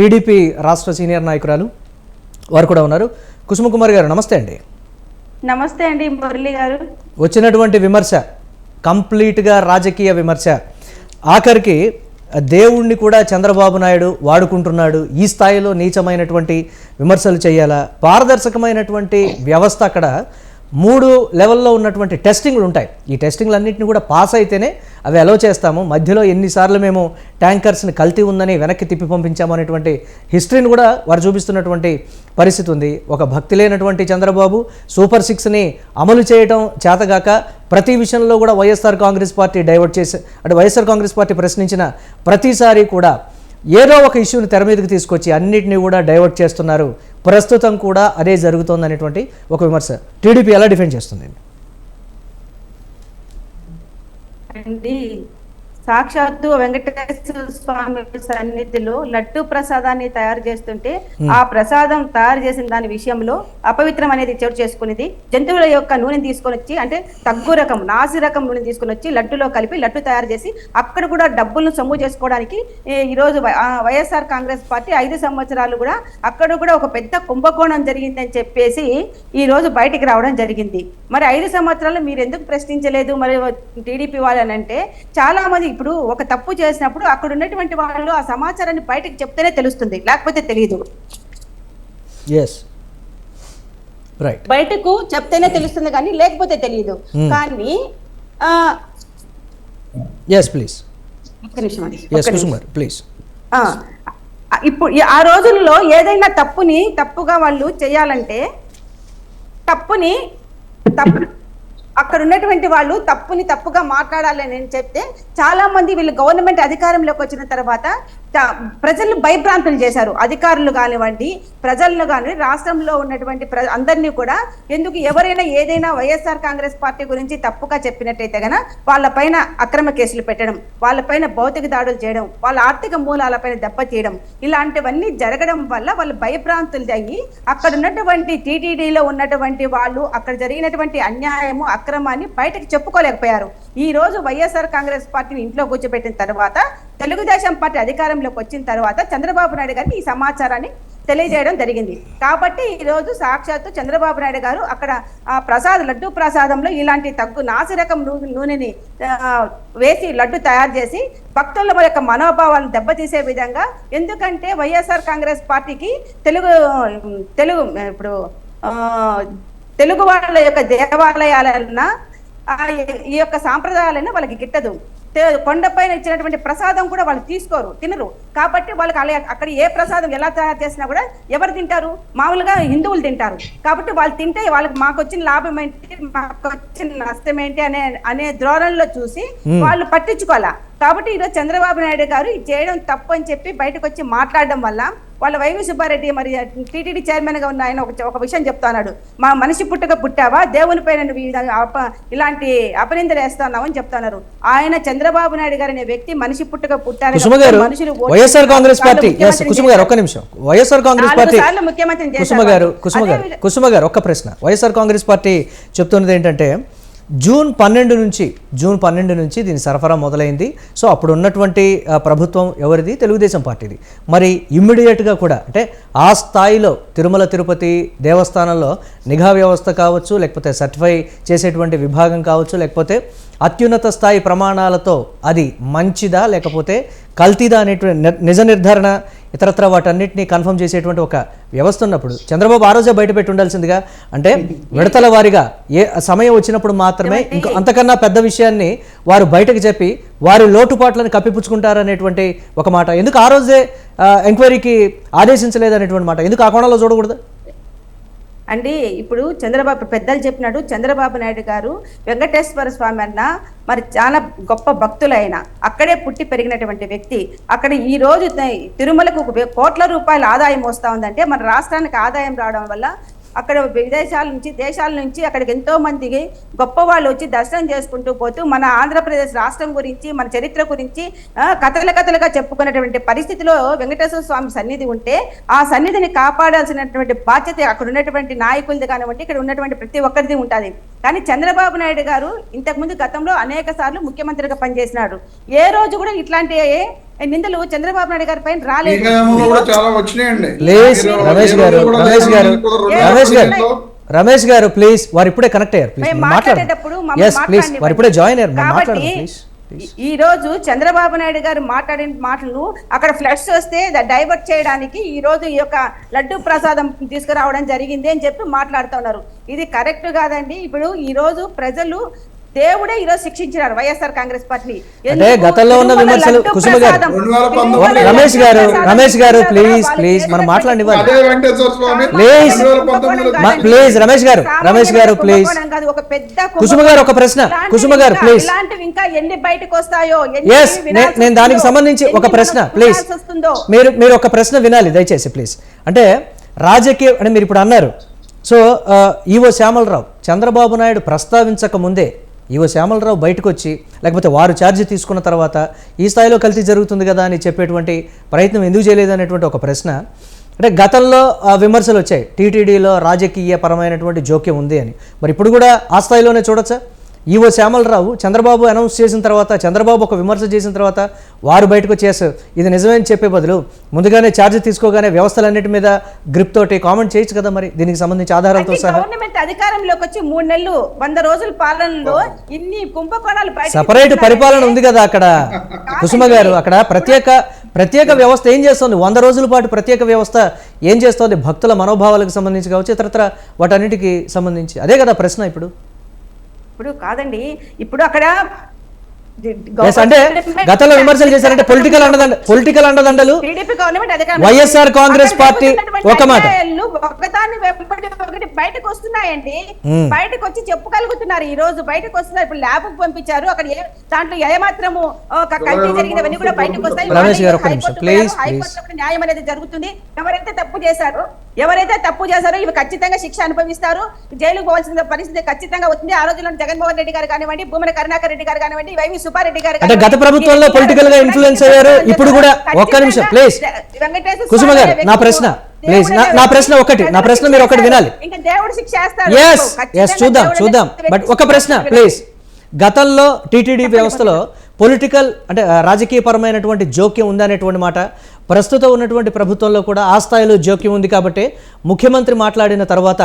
TDP రాష్ట్ర senior నాయకురాలు వారు కూడా ఉన్నారు. కుసుమకుమార్ గారు నమస్తే అండి. నమస్తే అండి మురళి గారు. వచ్చినటువంటి విమర్శ కంప్లీట్గా రాజకీయ విమర్శ. ఆఖరికి దేవుణ్ణి కూడా చంద్రబాబు నాయుడు వాడుకుంటున్నాడు. ఈ స్థాయిలో నీచమైనటువంటి విమర్శలు చేయాలా? పారదర్శకమైనటువంటి వ్యవస్థ అక్కడ మూడు లెవెల్లో ఉన్నటువంటి టెస్టింగ్లు ఉంటాయి. ఈ టెస్టింగ్లన్నింటినీ కూడా పాస్ అయితేనే అవి అలో చేస్తాము. మధ్యలో ఎన్నిసార్లు మేము ట్యాంకర్స్ని కల్తీ ఉందని వెనక్కి తిప్పి పంపించాము అనేటువంటి హిస్టరీని కూడా వారు చూపిస్తున్నటువంటి పరిస్థితి ఉంది. ఒక భక్తి లేనటువంటి చంద్రబాబు సూపర్ సిక్స్ని అమలు చేయడం చేతగాక ప్రతి విషయంలో కూడా వైఎస్ఆర్ కాంగ్రెస్ పార్టీ డైవర్ట్ చేసి అంటే వైఎస్ఆర్ కాంగ్రెస్ పార్టీ ప్రశ్నించిన ప్రతిసారి కూడా ఏదో ఒక ఇష్యూని తెర మీదకి తీసుకొచ్చి అన్నిటినీ కూడా డైవర్ట్ చేస్తున్నారు ప్రస్తుతం కూడా అదే జరుగుతోంది అనేటువంటి ఒక విమర్శ. టీడీపీ ఎలా డిఫెండ్ చేస్తుంది? అండి సాక్షాత్తు వెంకటేశ్వర స్వామి సన్నిధిలో లడ్డు ప్రసాదాన్ని తయారు చేస్తుంటే ఆ ప్రసాదం తయారు చేసిన దాని విషయంలో అపవిత్రం అనేది చోటు చేసుకునేది. జంతువుల యొక్క నూనె తీసుకొని వచ్చి అంటే తగ్గు రకం నాసి రకం నూనె తీసుకొని వచ్చి లడ్డులో కలిపి లడ్డు తయారు చేసి అక్కడ కూడా డబ్బులను సొమ్ము చేసుకోవడానికి ఈ- ఈ రోజు వై- ఆ వైఎస్ఆర్ కాంగ్రెస్ పార్టీ ఐదు సంవత్సరాలు కూడా అక్కడ కూడా ఒక పెద్ద కుంభకోణం జరిగిందని చెప్పేసి ఈ రోజు బయటికి రావడం జరిగింది. మరి ఐదు సంవత్సరాలు మీరు ఎందుకు ప్రశ్నించలేదు? మరి టీడీపీ వాళ్ళని అంటే చాలా మంది ఇప్పుడు ఒక తప్పు చేసినప్పుడు అక్కడ ఉన్నటువంటి వాళ్ళు ఆ సమాచారాన్ని బయటకు చెప్తేనే తెలుస్తుంది లేకపోతే తెలియదు ఎస్ రైట్ బయటకు చెప్తేనే తెలుస్తుంది కానీ లేకపోతే తెలియదు కానీ ఎస్ ప్లీజ్ ప్లీజ్ ఆ, ఇప్పుడు ఆ రోజుల్లో ఏదైనా తప్పుని తప్పుగా వాళ్ళు చేయాలంటే తప్పుని తప్పు అక్కడ ఉన్నటువంటి వాళ్ళు తప్పుని తప్పుగా మాట్లాడాలని అని చెప్తే చాలా మంది వీళ్ళు గవర్నమెంట్ అధికారంలోకి వచ్చిన తర్వాత ప్రజలను ప్రజలు భయభ్రాంతులు చేశారు. అధికారులు కానివ్వండి ప్రజలను కానీ రాష్ట్రంలో ఉన్నటువంటి ప్ర అందరినీ కూడా ఎందుకు ఎవరైనా ఏదైనా వైఎస్ఆర్ కాంగ్రెస్ పార్టీ గురించి తప్పుగా చెప్పినట్టయితే గన వాళ్ళపైన అక్రమ కేసులు పెట్టడం వాళ్ళపైన భౌతిక దాడులు చేయడం వాళ్ళ ఆర్థిక మూలాలపైన దెబ్బతీయడం ఇలాంటివన్నీ జరగడం వల్ల వాళ్ళు భయభ్రాంతులు అయ్యి అక్కడ ఉన్నటువంటి టీటీడీలో ఉన్నటువంటి వాళ్ళు అక్కడ జరిగినటువంటి అన్యాయము అక్రమాన్ని బయటకు చెప్పుకోలేకపోయారు. ఈ రోజు వైఎస్ఆర్ కాంగ్రెస్ పార్టీని ఇంట్లో కూర్చోబెట్టిన తర్వాత తెలుగుదేశం పార్టీ అధికారంలోకి వచ్చిన తర్వాత చంద్రబాబు నాయుడు గారికి ఈ సమాచారాన్ని తెలియజేయడం జరిగింది. కాబట్టి ఈరోజు సాక్షాత్తు చంద్రబాబు నాయుడు గారు అక్కడ ఆ ప్రసాద్ లడ్డు ప్రసాదంలో ఇలాంటి తగ్గు నాసిరకం నూనెని వేసి లడ్డు తయారు చేసి భక్తుల యొక్క మనోభావాలను దెబ్బతీసే విధంగా ఎందుకంటే వైఎస్ఆర్ కాంగ్రెస్ పార్టీకి తెలుగు తెలుగు ఇప్పుడు తెలుగు వాళ్ళ యొక్క దేవాలయాలన్నా ఈ యొక్క సాంప్రదాయాలైనా వాళ్ళకి గిట్టదు. కొండపైన ఇచ్చినటువంటి ప్రసాదం కూడా వాళ్ళు తీసుకోరు తినరు. కాబట్టి వాళ్ళకి అలా అక్కడ ఏ ప్రసాదం ఎలా తయారు చేసినా కూడా ఎవరు తింటారు? మామూలుగా హిందువులు తింటారు. కాబట్టి వాళ్ళు తింటే వాళ్ళకి మాకు వచ్చిన లాభం ఏంటి మాకు వచ్చిన నష్టం ఏంటి అనే అనే ధోరణిలో చూసి వాళ్ళు పట్టించుకోవాలా. కాబట్టి ఈరోజు చంద్రబాబు నాయుడు గారు చేయడం తప్పు అని చెప్పి బయటకు వచ్చి మాట్లాడడం వల్ల వాళ్ళ వైవి సుబ్బారెడ్డి మరి టీటీడీ చైర్మన్గా ఉన్న ఆయన ఒక ఒక విషయం చెప్తున్నాడు మా మనిషి పుట్టుక పుట్టావా? దేవుని పైన నువ్వు ఈ విధంగా అప- ఇలాంటి అపనిందలు వేస్తున్నావు అని చెప్తున్నారు ఆయన చంద్రబాబు నాయుడు గారు అనే వ్యక్తి మనిషి పుట్టుక పుట్టారు మనుషులు వైఎస్ఆర్ కాంగ్రెస్ పార్టీ కుసుమ గారు ఒక్క నిమిషం. వైఎస్ఆర్ కాంగ్రెస్ పార్టీ కుసుమ గారు. కుసుమ గారు కుసుమ గారు ఒక్క ప్రశ్న. వైఎస్ఆర్ కాంగ్రెస్ పార్టీ చెప్తున్నది ఏంటంటే జూన్ పన్నెండు నుంచి జూన్ పన్నెండు నుంచి దీని సరఫరా మొదలైంది. సో అప్పుడు ఉన్నటువంటి ప్రభుత్వం ఎవరిది? తెలుగుదేశం పార్టీది. మరి ఇమ్మీడియట్గా కూడా అంటే ఆ స్థాయిలో తిరుమల తిరుపతి దేవస్థానంలో నిఘా వ్యవస్థ కావచ్చు లేకపోతే సర్టిఫై చేసేటువంటి విభాగం కావచ్చు లేకపోతే అత్యున్నత స్థాయి ప్రమాణాలతో అది మంచిదా లేకపోతే కల్తీదా అనేటువంటి ని- నిజ నిర్ధారణ ఇతరత్ర వాటన్నిటిని కన్ఫర్మ్ చేసేటువంటి ఒక వ్యవస్థ ఉన్నప్పుడు చంద్రబాబు ఆ రోజే బయట పెట్టి ఉండాల్సిందిగా అంటే విడతల వారిగా ఏ సమయం వచ్చినప్పుడు మాత్రమే ఇంకా అంతకన్నా పెద్ద విషయాన్ని వారు బయటకు చెప్పి వారి లోటుపాట్లను కప్పిపుచ్చుకుంటారనేటువంటి ఒక మాట. ఎందుకు ఆ రోజే ఎంక్వైరీకి ఆదేశించలేదనేటువంటి మాట. ఎందుకు ఆ కోణంలో చూడకూడదు? అండి ఇప్పుడు చంద్రబాబు పెద్దలు చెప్పినాడు చంద్రబాబు నాయుడు గారు వెంకటేశ్వర స్వామి అన్న మరి చాలా గొప్ప భక్తులైన అక్కడే పుట్టి పెరిగినటువంటి వ్యక్తి అక్కడ ఈ రోజు తిరుమలకు కోట్ల రూపాయల ఆదాయం వస్తూ ఉందంటే మన రాష్ట్రానికి ఆదాయం రావడం వల్ల అక్కడ విదేశాల నుంచి దేశాల నుంచి అక్కడికి ఎంతోమందికి గొప్ప వాళ్ళు వచ్చి దర్శనం చేసుకుంటూ పోతూ మన ఆంధ్రప్రదేశ్ రాష్ట్రం గురించి మన చరిత్ర గురించి కథల కథలుగా చెప్పుకునేటువంటి పరిస్థితిలో వెంకటేశ్వర స్వామి సన్నిధి ఉంటే ఆ సన్నిధిని కాపాడాల్సినటువంటి బాధ్యత అక్కడ ఉన్నటువంటి నాయకులది కానివ్వండి ఇక్కడ ఉన్నటువంటి ప్రతి ఒక్కరిది ఉంటుంది. కానీ చంద్రబాబు నాయుడు గారు ఇంతకుముందు గతంలో అనేక సార్లు ముఖ్యమంత్రిగా పనిచేసినాడు. ఏ రోజు కూడా ఇట్లాంటి నిందలు చంద్రబాబు నాయుడు గారి పైన ఈ రాలేదు రమేష్ గారు రమేష్ గారు రమేష్ గారు రమేష్ గారు ప్లీజ్ వారు ఇప్పుడే కనెక్ట్ అయ్యారు ప్లీజ్ మాట్లాడేటప్పుడు ప్లీజ్. వారు ఇప్పుడే జాయిన్ అయ్యారు మనం కాబట్టి మాట్లాడండి ప్లీజ్ ఈ- ఈ రోజు చంద్రబాబు నాయుడు గారు మాట్లాడిన మాటలు అక్కడ ఫ్లడ్స్ వస్తే డైవర్ట్ చేయడానికి ఈ రోజు ఈ యొక్క లడ్డు ప్రసాదం తీసుకురావడం జరిగింది అని చెప్పి మాట్లాడుతున్నారు. ఇది కరెక్ట్ కాదండి. ఇప్పుడు ఈ రోజు ప్రజలు దేవుడే ఈ రోజు శిక్షించినారు వైఎస్ఆర్ కాంగ్రెస్ పార్టీ. అంటే గతంలో ఉన్న విమర్శలు కుసుమ గారు రమేష్ గారు రమేష్ గారు ప్లీజ్ ప్లీజ్ మనం మాట్లాడివ్వాలి మా- ప్లీజ్ రమేష్ గారు రమేష్ గారు ప్లీజ్. ఒక పెద్ద కుసుమ గారు ఒక ప్రశ్న. కుసుమ గారు ప్లీజ్. ఇలాంటివి ఇంకా ఎన్ని బయటకు వస్తాయో ఎస్ నేను దానికి సంబంధించి ఒక ప్రశ్న ప్లీజ్. మీరు మీరు ఒక ప్రశ్న వినాలి దయచేసి ప్లీజ్. అంటే రాజకీయ అంటే మీరు ఇప్పుడు అన్నారు. సో ఈవో శ్యామలరావు చంద్రబాబు నాయుడు ప్రస్తావించక ముందే ఈవో శ్యామలరావు బయటకు వచ్చి లేకపోతే వారు ఛార్జ్ తీసుకున్న తర్వాత ఈ స్థాయిలో కల్తీ జరుగుతుంది కదా అని చెప్పేటువంటి ప్రయత్నం ఎందుకు చేయలేదు అనేటువంటి ఒక ప్రశ్న. అంటే గతంలో విమర్శలు వచ్చాయి టీటీడీలో రాజకీయ పరమైనటువంటి జోక్యం ఉంది అని. మరి ఇప్పుడు కూడా ఆ స్థాయిలోనే చూడొచ్చా? ఈవో శ్యామలరావు చంద్రబాబు అనౌన్స్ చేసిన తర్వాత చంద్రబాబు ఒక విమర్శ చేసిన తర్వాత వారు బయటకు వచ్చేసారు ఇది నిజమే అని చెప్పే బదులు ముందుగానే ఛార్జ్ తీసుకోగానే వ్యవస్థలన్నిటి మీద గ్రిప్ తోటి కామెంట్ చేయొచ్చు కదా మరి? దీనికి సంబంధించి ఆధారాలతో సహా. గవర్నమెంట్ అధికారంలోకి వచ్చి మూడు నెలలు వంద రోజుల పాలనలో ఇన్ని కుంభకోణాలు సపరేట్ పరిపాలన ఉంది కదా అక్కడ? కుసుమ గారు అక్కడ ప్రత్యేక ప్రత్యేక వ్యవస్థ ఏం చేస్తుంది? వంద రోజుల పాటు ప్రత్యేక వ్యవస్థ ఏం చేస్తుంది? భక్తుల మనోభావాలకు సంబంధించి కావచ్చు ఇతరత్ర వాటన్నిటికీ సంబంధించి. అదే కదా ప్రశ్న ఇప్పుడు. ఇప్పుడు కాదండి ఇప్పుడు అక్కడ అంటే గతంలో విమర్శలు చేశారంటే పొలిటికల్ అండదండ పొలిటికల్ అండదండలు టీడీపీ గవర్నమెంట్ అధికారం వైఎస్ఆర్ కాంగ్రెస్ పార్టీ ఒక మాట. బయటకు వస్తున్నాయండి. బయటకు వచ్చి చెప్పగలుగుతున్నారు ఈ రోజు. బయటకు వస్తున్నారు. ఇప్పుడు ల్యాబ్ పంపించారు. అక్కడ ఏ దాంట్లో ఏమాత్రము ఒక కల్తీ జరిగినవన్నీ కూడా బయటకు వస్తాయి. రమేష్ గారు, ఒక్క హైకోర్టు న్యాయం అనేది జరుగుతుంది. ఎవరైతే తప్పు చేశారో ఎవరైతే తప్పు చేశారో ఇవి ఖచ్చితంగా శిక్ష అనుభవిస్తారు. జైలుకు పోవాల్సిన పరిస్థితి ఖచ్చితంగా వచ్చింది ఆ రోజుల్లో జగన్మోహన్ రెడ్డి గారు కానివ్వండి భూమన కరుణాకర్ రెడ్డి గారు కానివ్వండి వైవి సుబ్బారెడ్డి గారు అంటే గత ప్రభుత్వంలో పొలిటికల్గా ఇన్ఫ్లుయెన్స్ అయ్యారు. ఇప్పుడు కూడా ఒక్క నిమిషం ప్లీజ్ కుసుమ గారు నా ప్రశ్న ప్లీజ్ నా ప్రశ్న ఒకటి నా ప్రశ్న మీరు ఒకటి వినాలి. ఇంకా దేవుడు శిక్ష ఎస్ చూద్దాం చూద్దాం. బట్ ఒక ప్రశ్న ప్లీజ్ గతంలో టీటీడీ వ్యవస్థలో పొలిటికల్ అంటే రాజకీయపరమైనటువంటి జోక్యం ఉందనేటువంటి మాట ప్రస్తుతం ఉన్నటువంటి ప్రభుత్వంలో కూడా ఆ స్థాయిలో జోక్యం ఉంది కాబట్టి ముఖ్యమంత్రి మాట్లాడిన తర్వాత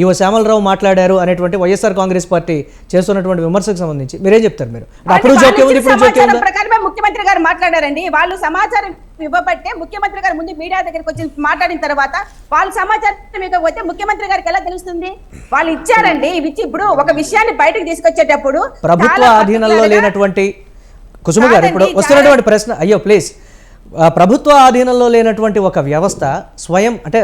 ఈవో శ్యామలరావు మాట్లాడారు అనేటువంటి వైఎస్ఆర్ కాంగ్రెస్ పార్టీ చేస్తున్నటువంటి విమర్శకు సంబంధించి మీరేం చెప్తారు మీరు? అప్పుడు జోక్యం ఉంది ఇప్పుడు జోక్యం ప్రకారమే ముఖ్యమంత్రి గారు మాట్లాడారండి. వాళ్ళు సమాచారం ఇవ్వబట్టే ముఖ్యమంత్రి గారు ముందు మీడియా దగ్గరికి వచ్చి మాట్లాడిన తర్వాత వాళ్ళు సమాచారం ఇవ్వకపోతే ముఖ్యమంత్రి గారికి ఎలా తెలుస్తుంది? వాళ్ళు ఇచ్చారండి. ఇవి ఇచ్చి ఇప్పుడు ఒక విషయాన్ని బయటకు తీసుకొచ్చేటప్పుడు ప్రభుత్వ ఆధీనంలో లేనటువంటి కుసుమ గారు ఇప్పుడు వస్తున్నటువంటి ప్రశ్న అయ్యో ప్లీజ్. ప్రభుత్వ ఆధీనంలో లేనటువంటి ఒక వ్యవస్థ స్వయం అంటే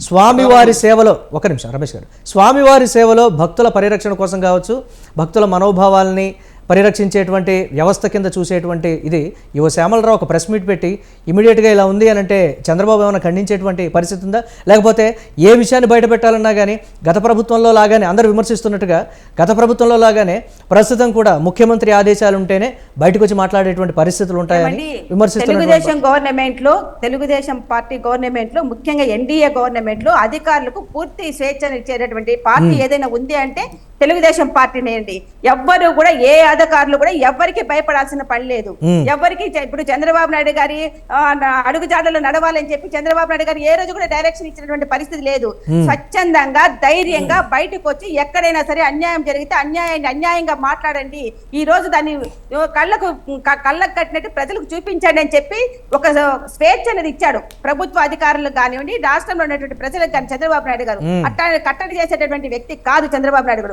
స్వామివారి సేవలో ఒక నిమిషం రమేష్ గారు. స్వామివారి సేవలో భక్తుల పరిరక్షణ కోసం కావచ్చు భక్తుల మనోభావాల్ని పరిరక్షించేటువంటి వ్యవస్థ కింద చూసేటువంటి ఇది. యువ శ్యామలరావు ఒక ప్రెస్ మీట్ పెట్టి ఇమీడియట్గా ఇలా ఉంది అని అంటే చంద్రబాబు ఏమైనా ఖండించేటువంటి పరిస్థితి ఉందా? లేకపోతే ఏ విషయాన్ని బయట పెట్టాలన్నా కానీ గత ప్రభుత్వంలో లాగానే అందరూ విమర్శిస్తున్నట్టుగా గత ప్రభుత్వంలో లాగానే ప్రస్తుతం కూడా ముఖ్యమంత్రి ఆదేశాలు ఉంటేనే బయటకు వచ్చి మాట్లాడేటువంటి పరిస్థితులు ఉంటాయని ఏమండి, విమర్శిస్తున్నటువంటి తెలుగుదేశం గవర్నమెంట్లో తెలుగుదేశం పార్టీ గవర్నమెంట్లో ముఖ్యంగా ఎన్డీఏ గవర్నమెంట్లో అధికారులకు పూర్తి స్వేచ్ఛను ఇచ్చేటటువంటి పార్టీ ఏదైనా ఉంది అంటే తెలుగుదేశం పార్టీనే అండి. ఎవ్వరు కూడా ఏ అధికారులు కూడా ఎవ్వరికి భయపడాల్సిన పని లేదు. ఎవరికి ఇప్పుడు చంద్రబాబు నాయుడు గారి ఆ, న- అడుగుజాడలో నడవాలని చెప్పి చంద్రబాబు నాయుడు గారు ఏ రోజు కూడా డైరెక్షన్ ఇచ్చినటువంటి పరిస్థితి లేదు. స్వచ్ఛందంగా ధైర్యంగా బయటకు వచ్చి ఎక్కడైనా సరే అన్యాయం జరిగితే అన్యాయాన్ని అన్యాయంగా మాట్లాడండి. ఈ రోజు దాన్ని కళ్ళకు కళ్ళకు కట్టినట్టు ప్రజలకు చూపించండి అని చెప్పి ఒక స్వేచ్ఛ అనేది ఇచ్చాడు. ప్రభుత్వ అధికారులకు కానివ్వండి రాష్ట్రంలో ఉన్నటువంటి ప్రజలకు కానీ చంద్రబాబు నాయుడు గారు. అట్టా కట్టడి చేసేటటువంటి వ్యక్తి కాదు చంద్రబాబు నాయుడు గారు.